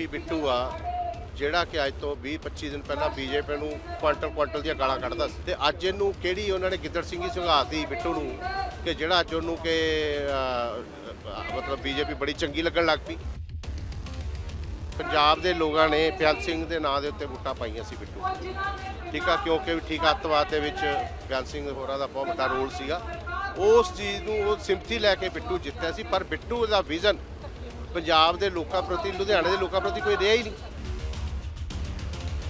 ਉਹੀ ਬਿੱਟੂ ਆ, ਜਿਹੜਾ ਕਿ ਅੱਜ ਤੋਂ 20 25 ਦਿਨ ਪਹਿਲਾਂ ਬੀਜੇਪੀ ਨੂੰ ਕੁਆਂਟਲ ਕੁਆਂਟਲ ਦੀਆਂ ਗਾਲਾਂ ਕੱਢਦਾ ਸੀ। ਤੇ ਅੱਜ ਇਹਨੂੰ ਕਿਹੜੀ ਉਹਨਾਂ ਨੇ ਗਿੱਦੜ ਸਿੰਘੀ ਸੰਘਾਤੀ ਬਿੱਟੂ ਨੂੰ, ਕਿ ਜਿਹੜਾ ਅੱਜ ਉਹਨੂੰ ਕਿ ਮਤਲਬ ਬੀਜੇਪੀ ਬੜੀ ਚੰਗੀ ਲੱਗਣ ਲੱਗ ਪਈ। ਪੰਜਾਬ ਦੇ ਲੋਕਾਂ ਨੇ ਪਿਆਲ ਸਿੰਘ ਦੇ ਨਾਂ ਦੇ ਉੱਤੇ ਵੋਟਾਂ ਪਾਈਆਂ ਸੀ ਬਿੱਟੂ ਠੀਕ ਆ, ਕਿਉਂਕਿ ਵੀ ਠੀਕ ਆ ਅੱਤਵਾਦ ਦੇ ਵਿੱਚ ਪਿਆਲ ਸਿੰਘ ਹੋਰਾਂ ਦਾ ਬਹੁਤ ਵੱਡਾ ਰੋਲ ਸੀਗਾ। ਉਸ ਚੀਜ਼ ਨੂੰ ਉਹ ਸਿੰਪਥੀ ਲੈ ਕੇ ਬਿੱਟੂ ਜਿੱਤਿਆ ਸੀ, ਪਰ ਬਿੱਟੂ ਦਾ ਵਿਜ਼ਨ ਪੰਜਾਬ ਦੇ ਲੋਕਾਂ ਪ੍ਰਤੀ, ਲੁਧਿਆਣੇ ਦੇ ਲੋਕਾਂ ਪ੍ਰਤੀ ਕੋਈ ਰਿਹਾ ਹੀ ਨਹੀਂ।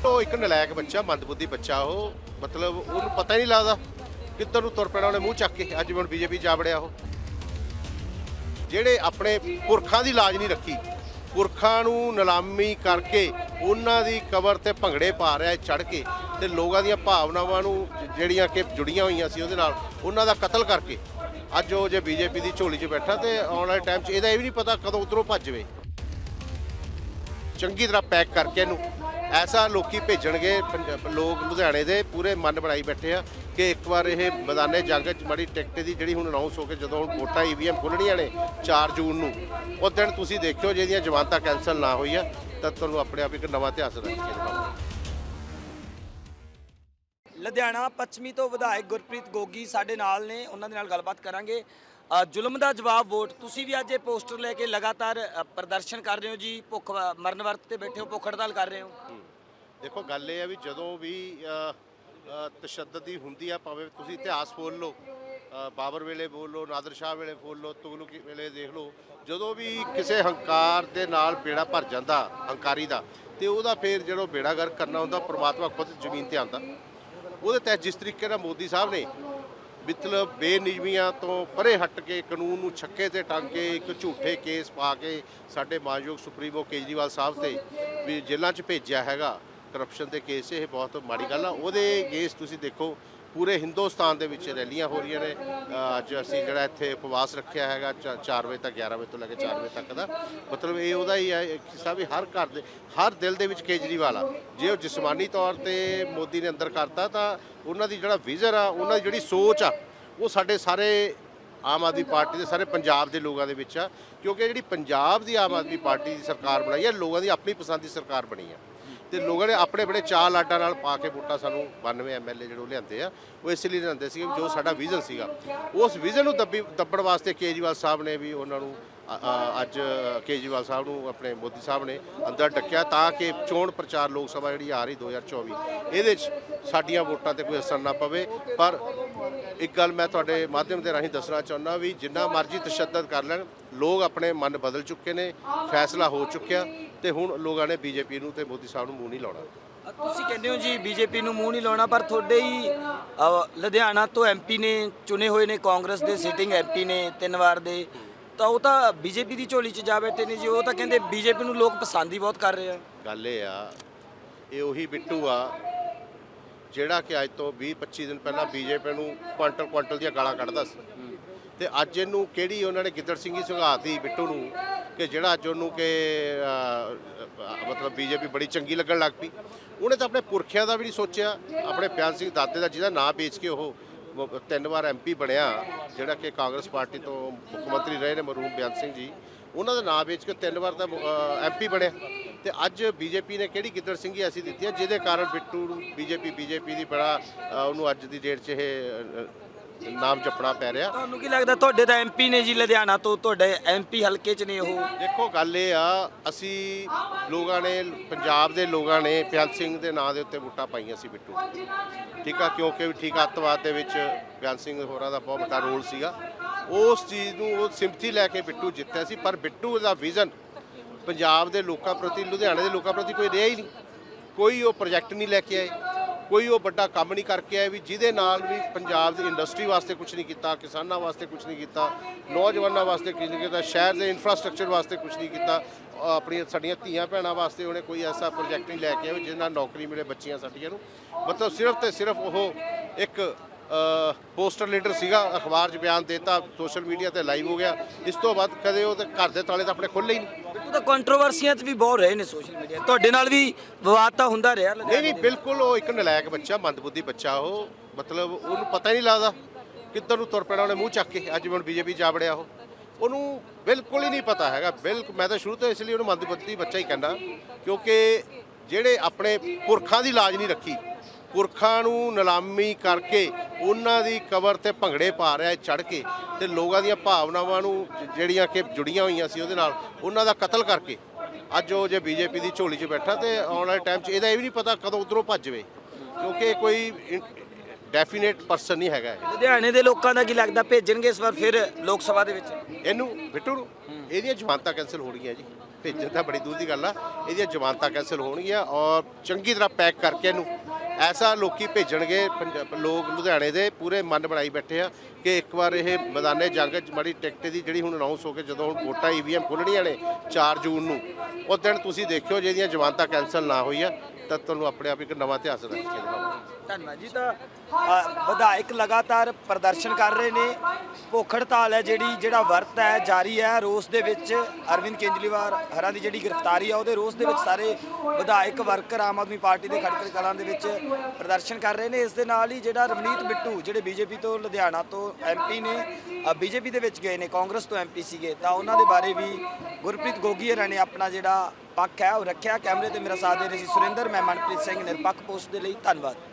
ਉਹ ਇੱਕ ਨਲਾਇਕ ਬੱਚਾ, ਮੰਦਬੁੱਧੀ ਬੱਚਾ ਉਹ, ਮਤਲਬ ਉਹਨੂੰ ਪਤਾ ਹੀ ਨਹੀਂ ਲੱਗਦਾ ਕਿੱਧਰ ਨੂੰ ਤੁਰ ਪੈਣਾ, ਉਹਨੇ ਮੂੰਹ ਚੱਕ ਕੇ, ਅੱਜ ਹੁਣ ਬੀਜੇਪੀ ਜਾ ਵੜਿਆ ਉਹ। ਜਿਹੜੇ ਆਪਣੇ ਪੁਰਖਾਂ ਦੀ ਲਾਜ ਨਹੀਂ ਰੱਖੀ, ਪੁਰਖਾਂ ਨੂੰ ਨਿਲਾਮੀ ਕਰਕੇ ਉਹਨਾਂ ਦੀ ਕਬਰ ਤੇ ਭੰਗੜੇ ਪਾ ਰਿਹਾ ਚੜ ਕੇ ਤੇ ਲੋਕਾਂ ਦੀਆਂ ਭਾਵਨਾਵਾਂ ਨੂੰ ਜਿਹੜੀਆਂ ਕਿ ਜੁੜੀਆਂ ਹੋਈਆਂ ਸੀ ਉਹਦੇ ਨਾਲ, ਉਹਨਾਂ ਦਾ ਕਤਲ ਕਰਕੇ ਅੱਜ ਉਹ ਜੇ ਬੀਜੇਪੀ ਦੀ ਝੋਲੀ 'ਚ ਬੈਠਾ ਤੇ ਆਉਣ ਵਾਲੇ ਟਾਈਮ 'ਚ ਇਹਦਾ ਇਹ ਵੀ ਨਹੀਂ ਪਤਾ ਕਦੋਂ ਉਧਰੋਂ ਭੱਜ ਜਾਵੇ। ਚੰਗੀ ਤਰ੍ਹਾਂ ਪੈਕ ਕਰਕੇ ਇਹਨੂੰ ਐਸਾ ਲੋਕੀ ਭੇਜਣਗੇ ਪੰਜਾਬ ਲੋਕ ਲੁਧਿਆਣੇ ਦੇ ਪੂਰੇ ਮਨ ਬਣਾਈ ਬੈਠੇ ਆ ਕਿ ਇੱਕ ਵਾਰ ਇਹ ਮੈਦਾਨੇ ਜੰਗ ਚ ਮਾੜੀ ਟਿਕਟ ਦੀ ਜਿਹੜੀ ਹੁਣ ਅਨਾਉਂਸ ਹੋ ਕੇ ਜਦੋਂ ਹੁਣ ਵੋਟਾਂ ਈਵੀਐਮ ਖੁੱਲਣੀਆਂ ਨੇ 4 ਜੂਨ ਨੂੰ ਉਹ ਦਿਨ ਤੁਸੀਂ ਦੇਖਿਓ ਜੇ ਇਹਦੀਆਂ ਜ਼ਮਾਨਤਾਂ ਕੈਨਸਲ ਨਾ ਹੋਈਆਂ ਤਾਂ ਤੁਹਾਨੂੰ ਆਪਣੇ ਆਪ ਇੱਕ ਨਵਾਂ ਇਤਿਹਾਸ ਰਚ ਕੇ ਲੁਧਿਆਣਾ ਪੱਛਮੀ ਤੋਂ ਵਿਧਾਇਕ ਗੁਰਪ੍ਰੀਤ ਗੋਗੀ ਸਾਡੇ ਨਾਲ ਨੇ ਉਹਨਾਂ ਦੇ ਨਾਲ ਗੱਲਬਾਤ ਕਰਾਂਗੇ। ਅ, ਜ਼ੁਲਮ ਦਾ ਜਵਾਬ ਵੋਟ ਤੁਸੀਂ ਵੀ ਅੱਜ ਇਹ ਪੋਸਟਰ ਲੈ ਕੇ ਲਗਾਤਾਰ ਅ, ਪ੍ਰਦਰਸ਼ਨ ਕਰ ਰਹੇ ਹੋ ਜੀ ਭੁੱਖ ਮਰਨ ਵਰਤ ਤੇ ਬੈਠੇ ਹੋ ਭੁੱਖ ਹੜਤਾਲ ਕਰ ਰਹੇ ਹੋ। ਦੇਖੋ ਗੱਲ ਇਹ ਹੈ ਵੀ ਜਦੋਂ ਵੀ ਅ, ਅ, ਤਸ਼ੱਦਦ ਦੀ ਹੁੰਦੀ ਆ ਭਾਵੇਂ ਤੁਸੀਂ ਇਤਿਹਾਸ ਫੋਲ ਲਓ ਅ, ਬਾਬਰ ਵੇਲੇ ਬੋਲ ਲਓ ਨਾਦਰ ਸ਼ਾਹ ਵੇਲੇ ਫੋਲ ਲਓ ਤੁਗਲਕ ਵੇਲੇ ਦੇਖ ਲਓ ਜਦੋਂ ਵੀ ਕਿਸੇ ਹੰਕਾਰ ਦੇ ਨਾਲ ਬੇੜਾ ਭਰ ਜਾਂਦਾ ਹੰਕਾਰੀ ਦਾ ਤੇ ਉਹਦਾ ਫੇਰ ਜਦੋਂ ਬੇੜਾ ਗਰ ਕਰਨਾ ਹੁੰਦਾ ਪ੍ਰਮਾਤਮਾ ਖੁਦ ਜ਼ਮੀਨ ਤੇ ਆਉਂਦਾ। ਉਹਦੇ ਤਹਿਤ ਜਿਸ ਤਰੀਕੇ ਨਾਲ ਮੋਦੀ ਸਾਹਿਬ ਨੇ ਮਤਲਬ ਬੇਨਿਯਮੀਆਂ ਤੋਂ ਪਰੇ ਹਟ ਕੇ ਕਾਨੂੰਨ ਨੂੰ ਛੱਕੇ ਤੇ ਟੰਗ ਕੇ ਇੱਕ ਝੂਠੇ ਕੇਸ ਪਾ ਕੇ ਸਾਡੇ ਮਾਨਯੋਗ ਸੁਪਰੀਮੋ ਕੇਜਰੀਵਾਲ ਸਾਹਿਬ ਤੇ ਵੀ ਜੇਲ੍ਹਾਂ 'ਚ ਭੇਜਿਆ ਹੈਗਾ ਕਰਪਸ਼ਨ ਦੇ ਕੇਸ, ਇਹ ਬਹੁਤ ਮਾੜੀ ਗੱਲ ਆ। ਉਹਦੇ ਕੇਸ ਤੁਸੀਂ ਦੇਖੋ ਪੂਰੇ ਹਿੰਦੁਸਤਾਨ ਦੇ ਵਿੱਚ ਰੈਲੀਆਂ ਹੋ ਰਹੀਆਂ ਨੇ। ਅੱਜ ਅਸੀਂ ਜਿਹੜਾ ਇੱਥੇ ਉਪਵਾਸ ਰੱਖਿਆ ਹੈਗਾ 4 ਵਜੇ ਤੱਕ 11 ਵਜੇ ਤੋਂ ਲੈ ਕੇ 4 ਵਜੇ ਤੱਕ ਦਾ। ਮਤਲਬ ਇਹ ਉਹਦਾ ਹੀ ਹੈ, ਇੱਕ ਹਿੱਸਾ ਵੀ ਹਰ ਘਰ ਦੇ ਹਰ ਦਿਲ ਦੇ ਵਿੱਚ ਕੇਜਰੀਵਾਲ ਆ। ਜੇ ਉਹ ਜਿਸਮਾਨੀ ਤੌਰ ਤੇ ਮੋਦੀ ਨੇ ਅੰਦਰ ਕਰਤਾ ਤਾਂ ਉਹਨਾਂ ਦੀ ਜਿਹੜਾ ਵਿਜ਼ਨ ਆ, ਉਹਨਾਂ ਦੀ ਜਿਹੜੀ ਸੋਚ ਆ, ਉਹ ਸਾਡੇ ਸਾਰੇ ਆਮ ਆਦਮੀ ਪਾਰਟੀ ਦੇ, ਸਾਰੇ ਪੰਜਾਬ ਦੇ ਲੋਕਾਂ ਦੇ ਵਿੱਚ ਆ। ਕਿਉਂਕਿ ਜਿਹੜੀ ਪੰਜਾਬ ਦੀ ਆਮ ਆਦਮੀ ਪਾਰਟੀ ਦੀ ਸਰਕਾਰ ਬਣਾਈ ਹੈ ਲੋਕਾਂ ਦੀ ਆਪਣੀ ਪਸੰਦ ਦੀ ਸਰਕਾਰ ਬਣੀ ਆ। ਤੇ ਲੋਕਾਂ ਨੇ ਆਪਣੇ ਬੜੇ ਚਾਲ ਆਡਾਂ ਨਾਲ ਪਾ ਕੇ ਵੋਟਾਂ ਸਾਨੂੰ 92 ਐਮਐਲਏ ਜਿਹੜੇ ਉਹ ਲਿਆਂਦੇ ਆ, ਉਹ ਇਸ ਲਈ ਲਿਆਂਦੇ ਸੀ ਜੋ ਸਾਡਾ ਵਿਜ਼ਨ ਸੀਗਾ। ਉਸ ਵਿਜ਼ਨ ਨੂੰ ਦੱਬੀ ਦੱਬਣ ਵਾਸਤੇ ਕੇਜਰੀਵਾਲ ਸਾਹਿਬ ਨੇ ਵੀ ਉਹਨਾਂ ਨੂੰ ਅੱਜ ਕੇਜਰੀਵਾਲ ਸਾਹਿਬ ਨੂੰ ਆਪਣੇ ਮੋਦੀ ਸਾਹਿਬ ਨੇ ਅੰਦਰ ਡੱਕਿਆ ਤਾਂ ਕਿ ਚੋਣ ਪ੍ਰਚਾਰ ਲੋਕ ਸਭਾ ਜਿਹੜੀ ਆ ਰਹੀ 2024 ਇਹਦੇ 'ਚ ਸਾਡੀਆਂ ਵੋਟਾਂ ਤੇ ਕੋਈ ਅਸਰ ਨਾ ਪਵੇ। ਪਰ ਇੱਕ ਗੱਲ ਮੈਂ ਤੁਹਾਡੇ ਮਾਧਿਅਮ ਦੇ ਰਾਹੀਂ ਦੱਸਣਾ ਚਾਹੁੰਦਾ ਵੀ ਜਿੰਨਾ ਮਰਜ਼ੀ ਤਸ਼ੱਦਦ ਕਰ ਲੈਣ ਲੋਕ ਆਪਣੇ ਮਨ ਬਦਲ ਚੁੱਕੇ ਨੇ ਫੈਸਲਾ ਹੋ ਚੁੱਕਿਆ ਤੇ ਹੁਣ ਲੋਕਾਂ ਨੇ ਬੀਜੇਪੀ ਨੂੰ ਤੇ ਮੋਦੀ ਸਾਹਿਬ ਨੂੰ ਮੂੰਹ ਨਹੀਂ ਲਾਉਣਾ। ਤੁਸੀਂ ਕਹਿੰਦੇ ਹੋ ਜੀ ਬੀਜੇਪੀ ਨੂੰ ਮੂੰਹ ਨਹੀਂ ਲਾਉਣਾ ਪਰ ਤੁਹਾਡੇ ਹੀ ਲੁਧਿਆਣਾ ਤੋਂ ਐਮਪੀ ਨੇ ਚੁਣੇ ਹੋਏ ਨੇ ਕਾਂਗਰਸ ਦੇ ਸਿਟਿੰਗ ਐਮਪੀ ਨੇ ਤਿੰਨ ਵਾਰ ਦੇ। ਤਾਂ ਉਹ ਤਾਂ ਬੀਜੇਪੀ ਦੀ ਝੋਲੀ 'ਚ ਜਾ ਬੈਠੇ ਨੇ ਜੀ ਉਹ ਤਾਂ ਕਹਿੰਦੇ ਬੀਜੇਪੀ ਨੂੰ ਲੋਕ ਪਸੰਦ ਹੀ ਬਹੁਤ ਕਰ ਰਹੇ ਆ। ਗੱਲ ਇਹ ਆ ਇਹ ਉਹੀ ਬਿੱਟੂ ਆ ਜਿਹੜਾ ਕਿ ਅੱਜ ਤੋਂ 20 25 ਦਿਨ ਪਹਿਲਾਂ ਬੀਜੇਪੀ ਨੂੰ ਕੁਆਂਟਲ ਕੁਆਂਟਲ ਦੀਆਂ ਗਾਲਾਂ ਕੱਢਦਾ ਸੀ। ਤੇ ਅੱਜ ਇਹਨੂੰ ਕਿਹੜੀ ਉਹਨਾਂ ਨੇ ਗਿੱਦੜ ਸਿੰਘੀ ਸੰਘਾਤੀ ਬਿੱਟੂ ਨੂੰ ਕਿ ਜਿਹੜਾ ਅੱਜ ਉਹਨੂੰ ਕਿ ਅ, ਅ, ਮਤਲਬ ਬੀਜੇਪੀ ਬੜੀ ਚੰਗੀ ਲੱਗਣ ਲੱਗ ਪਈ। ਉਹਨੇ ਤਾਂ ਆਪਣੇ ਪੁਰਖਿਆਂ ਦਾ ਵੀ ਨਹੀਂ ਸੋਚਿਆ ਆਪਣੇ ਪਿਆਰ ਸਿੰਘ ਦਾਦੇ ਦਾ ਜਿਹਦਾ ਨਾਂ ਵੇਚ ਕੇ ਉਹ ਤਿੰਨ ਵਾਰ ਐਮਪੀ ਬਣਿਆ ਜਿਹੜਾ ਕਿ ਕਾਂਗਰਸ ਪਾਰਟੀ ਤੋਂ ਮੁੱਖ ਮੰਤਰੀ ਰਹੇ ਨੇ ਮਰੂਮ ਬਿਆਨ ਸਿੰਘ ਜੀ ਉਹਨਾਂ ਦਾ ਨਾਂ ਵੇਚ ਕੇ ਤਿੰਨ ਵਾਰ ਦਾ ਐਮਪੀ ਬਣਿਆ। ਤੇ ਅੱਜ ਬੀਜੇਪੀ ਨੇ ਕਿਹੜੀ ਗਿੱਦੜ ਸਿੰਘੀ ਐਸੀ ਦਿੱਤੀ ਹੈ ਜਿਹਦੇ ਕਾਰਨ ਬਿੱਟੂ ਨੂੰ ਬੀਜੇਪੀ ਬੀਜੇਪੀ ਦੀ ਬੜਾ ਉਹਨੂੰ ਅੱਜ ਦੀ ਡੇਟ 'ਚ ਇਹ ਨਾਮ ਜਪਣਾ ਪੈ ਰਿਹਾ। ਤੁਹਾਨੂੰ ਕੀ ਲੱਗਦਾ ਤੁਹਾਡੇ ਤਾਂ ਐਮਪੀ ਨੇ ਜੀ ਲੁਧਿਆਣਾ ਤੋਂ ਤੁਹਾਡੇ ਐਮਪੀ ਹਲਕੇ 'ਚ ਨੇ ਉਹ? ਦੇਖੋ ਗੱਲ ਇਹ ਆ ਅਸੀਂ ਲੋਕਾਂ ਨੇ ਪੰਜਾਬ ਦੇ ਲੋਕਾਂ ਨੇ ਪਿਆਲ ਸਿੰਘ ਦੇ ਨਾਂ ਦੇ ਉੱਤੇ ਵੋਟਾਂ ਪਾਈਆਂ ਸੀ ਬਿੱਟੂ ਠੀਕ ਆ ਕਿਉਂਕਿ ਠੀਕ ਅੱਤਵਾਦ ਦੇ ਵਿੱਚ ਪਿਆਲ ਸਿੰਘ ਹੋਰਾਂ ਦਾ ਬਹੁਤ ਵੱਡਾ ਰੋਲ ਸੀਗਾ। ਉਸ ਚੀਜ਼ ਨੂੰ ਉਹ ਸਿੰਪਥੀ ਲੈ ਕੇ ਬਿੱਟੂ ਜਿੱਤਿਆ ਸੀ ਪਰ ਬਿੱਟੂ ਦਾ ਵਿਜ਼ਨ ਪੰਜਾਬ ਦੇ ਲੋਕਾਂ ਪ੍ਰਤੀ, ਲੁਧਿਆਣੇ ਦੇ ਲੋਕਾਂ ਪ੍ਰਤੀ ਕੋਈ ਰਿਹਾ ਹੀ ਨਹੀਂ। ਕੋਈ ਉਹ ਪ੍ਰੋਜੈਕਟ ਨਹੀਂ ਲੈ ਕੇ ਆਏ, ਕੋਈ ਉਹ ਵੱਡਾ ਕੰਮ ਨਹੀਂ ਕਰਕੇ ਆਏ ਵੀ ਜਿਹਦੇ ਨਾਲ ਵੀ ਪੰਜਾਬ ਦੀ ਇੰਡਸਟਰੀ ਵਾਸਤੇ ਕੁਝ ਨਹੀਂ ਕੀਤਾ, ਕਿਸਾਨਾਂ ਵਾਸਤੇ ਕੁਝ ਨਹੀਂ ਕੀਤਾ, ਨੌਜਵਾਨਾਂ ਵਾਸਤੇ ਕੁਝ ਨਹੀਂ ਕੀਤਾ, ਸ਼ਹਿਰ ਦੇ ਇਨਫਰਾਸਟ੍ਰਕਚਰ ਵਾਸਤੇ ਕੁਝ ਨਹੀਂ ਕੀਤਾ ਆਪਣੀਆਂ ਸਾਡੀਆਂ ਧੀਆਂ ਭੈਣਾਂ ਵਾਸਤੇ ਉਹਨੇ ਕੋਈ ਐਸਾ ਪ੍ਰੋਜੈਕਟ ਨਹੀਂ ਲੈ ਕੇ ਆਏ ਜਿਹਦੇ ਨਾਲ ਨੌਕਰੀ ਮਿਲੇ ਬੱਚੀਆਂ ਸਾਡੀਆਂ ਨੂੰ। ਮਤਲਬ ਸਿਰਫ ਤੇ ਸਿਰਫ ਉਹ ਇੱਕ ਪੋਸਟਰ ਲੀਡਰ ਸੀਗਾ, ਅਖਬਾਰ 'ਚ ਬਿਆਨ ਦੇਤਾ, ਸੋਸ਼ਲ ਮੀਡੀਆ ਤੇ ਲਾਈਵ ਹੋ ਗਿਆ। ਇਸ ਤੋਂ ਬਾਅਦ ਕਦੇ ਉਹਦੇ ਘਰ ਦੇ ਤਾਲੇ ਤਾਂ ਆਪਣੇ ਖੁੱਲੇ ਹੀ ਨਹੀਂ। ਬਿੱਟੂ ਤਾਂ ਕੰਟਰੋਵਰਸੀਆਂ 'ਚ ਵੀ ਬਹੁਤ ਰਹੇ ਨੇ ਸੋਸ਼ਲ ਮੀਡੀਆ ਤੁਹਾਡੇ ਨਾਲ ਵੀ ਵਿਵਾਦ ਤਾਂ ਹੁੰਦਾ ਰਿਹਾ ਨਹੀਂ ਨਹੀਂ, ਬਿਲਕੁਲ ਉਹ ਇੱਕ ਨਲਾਇਕ ਬੱਚਾ, ਮੰਦਬੁੱਧੀ ਬੱਚਾ ਉਹ, ਮਤਲਬ ਉਹਨੂੰ ਪਤਾ ਹੀ ਨਹੀਂ ਲੱਗਦਾ ਕਿੱਧਰ ਨੂੰ ਤੁਰ ਪੈਣਾ, ਉਹਨੇ ਮੂੰਹ ਚੱਕ ਕੇ, ਅੱਜ ਹੁਣ ਬੀਜੇਪੀ ਜਾ ਵੜਿਆ ਉਹ। ਉਹਨੂੰ ਬਿਲਕੁਲ ਹੀ ਨਹੀਂ ਪਤਾ ਹੈਗਾ ਬਿਲਕੁਲ ਮੈਂ ਤਾਂ ਸ਼ੁਰੂ ਤੋਂ ਇਸ ਲਈ ਉਹਨੂੰ ਮੰਦਬੁੱਧੀ ਬੱਚਾ ਹੀ ਕਹਿੰਦਾ, ਕਿਉਂਕਿ ਜਿਹੜੇ ਆਪਣੇ ਪੁਰਖਾਂ ਦੀ ਲਾਜ ਨਹੀਂ ਰੱਖੀ ਪੁਰਖਾਂ ਨੂੰ ਨਿਲਾਮੀ ਕਰਕੇ ਉਹਨਾਂ ਦੀ ਕਬਰ ਤੇ ਭੰਗੜੇ ਪਾ ਰਿਹਾ ਚੜ ਕੇ ਤੇ ਲੋਕਾਂ ਦੀਆਂ ਭਾਵਨਾਵਾਂ ਨੂੰ ਜਿਹੜੀਆਂ ਕਿ ਜੁੜੀਆਂ ਹੋਈਆਂ ਸੀ ਉਹਦੇ ਨਾਲ ਉਹਨਾਂ ਦਾ ਕਤਲ ਕਰਕੇ ਅੱਜ ਉਹ ਜੇ ਬੀਜੇਪੀ ਦੀ ਝੋਲੀ 'ਚ ਬੈਠਾ ਤੇ ਆਉਣ ਵਾਲੇ ਟਾਈਮ 'ਚ ਇਹਦਾ ਇਹ ਵੀ ਨਹੀਂ ਪਤਾ ਕਦੋਂ ਉਧਰੋਂ ਭੱਜ ਜਾਵੇ ਕਿਉਂਕਿ ਕੋਈ ਡੈਫੀਨੇਟ ਪਰਸਨ ਨਹੀਂ ਹੈਗਾ। ਲੁਧਿਆਣੇ ਦੇ ਲੋਕਾਂ ਦਾ ਕੀ ਲੱਗਦਾ? ਭੇਜਣਗੇ ਇਸ ਵਾਰ ਫਿਰ ਲੋਕ ਸਭਾ ਦੇ ਵਿੱਚ? ਇਹਨੂੰ ਬਿੱਟੂ ਨੂੰ? ਇਹਦੀਆਂ ਜ਼ਮਾਨਤਾਂ ਕੈਨਸਲ ਹੋਣਗੀਆਂ ਜੀ। ਭੇਜਣ ਤਾਂ ਬੜੀ ਦੂਰ ਦੀ ਗੱਲ ਆ। ਇਹਦੀਆਂ ਜ਼ਮਾਨਤਾਂ ਕੈਨਸਲ ਹੋਣਗੀਆਂ ਔਰ ਚੰਗੀ ਤਰ੍ਹਾਂ ਪੈਕ ਕਰਕੇ ਇਹਨੂੰ ਐਸਾ ਲੋਕੀ ਭੇਜਣਗੇ, ਪੰਜ- ਲੋਕ ਲੁਧਿਆਣੇ ਦੇ ਪੂਰੇ ਮਨ ਬਣਾਈ ਬੈਠੇ ਆ ਕਿ ਇੱਕ ਵਾਰ ਇਹ ਮੈਦਾਨੇ ਜੰਗ 'ਚ ਮੜੀ ਟਿਕਟ ਦੀ ਜਿਹੜੀ ਹੁਣ ਅਨਾਉਂਸ ਹੋ ਕੇ ਜਦੋਂ ਹੁਣ ਵੋਟਾਂ ਈਵੀਐਮ ਖੁੱਲਣੀਆਂ ਨੇ 4 ਜੂਨ ਨੂੰ ਉਸ ਦਿਨ ਤੁਸੀਂ ਦੇਖਿਓ ਜੇ ਇਹਦੀਆਂ ਜ਼ਮਾਨਤਾਂ ਕੈਨਸਲ ਨਾ ਹੋਈਆਂ ਤਾਂ ਤੁਹਾਨੂੰ ਆਪਣੇ ਆਪ ਇੱਕ ਨਵਾਂ ਇਤਿਹਾਸ ਰਚ ਧੰਨਵਾਦ ਜੀ, ਤਾਂ ਵਿਧਾਇਕ ਲਗਾਤਾਰ ਪ੍ਰਦਰਸ਼ਨ ਕਰ ਰਹੇ ਨੇ। ਭੁੱਖ ਹੜਤਾਲ ਹੈ ਜਿਹੜੀ, ਜਿਹੜਾ ਵਰਤ ਹੈ, ਜਾਰੀ ਹੈ। ਰੋਸ ਦੇ ਵਿੱਚ ਅਰਵਿੰਦ ਕੇਜਰੀਵਾਲ ਹਰਾਂ ਦੀ ਜਿਹੜੀ ਗ੍ਰਿਫਤਾਰੀ ਆ, ਉਹਦੇ ਰੋਸ ਦੇ ਵਿੱਚ ਸਾਰੇ ਵਿਧਾਇਕ ਵਰਕਰ ਆਮ ਆਦਮੀ ਪਾਰਟੀ ਦੇ ਖੜਕੜ ਕਲਾਂ ਦੇ ਵਿੱਚ ਪ੍ਰਦਰਸ਼ਨ ਕਰ ਰਹੇ ਨੇ। ਇਸ ਦੇ ਨਾਲ ਹੀ ਜਿਹੜਾ ਰਵਨੀਤ ਬਿੱਟੂ, ਜਿਹੜੇ ਬੀਜੇਪੀ ਤੋਂ ਲੁਧਿਆਣਾ ਤੋਂ ਐਮਪੀ ਨੇ ਬੀਜੇਪੀ ਦੇ ਵਿੱਚ ਗਏ ਨੇ, ਕਾਂਗਰਸ ਤੋਂ ਐਮਪੀ ਸੀਗੇ, ਤਾਂ ਉਹਨਾਂ ਦੇ ਬਾਰੇ ਵੀ ਗੁਰਪ੍ਰੀਤ ਗੋਗੀ ਹਰਾਂ ਨੇ ਆਪਣਾ ਜਿਹੜਾ ਪੱਖ ਹੈ, ਉਹ ਰੱਖਿਆ। ਕੈਮਰੇ ਤੇ ਮੇਰਾ ਸਾਥ ਦੇ ਰਹੇ ਸੀ ਸੁਰਿੰਦਰ, ਮੈਂ ਮਨਪ੍ਰੀਤ ਸਿੰਘ, ਨਿਰਪੱਖ ਪੋਸਟ ਦੇ ਲਈ ਧੰਨਵਾਦ।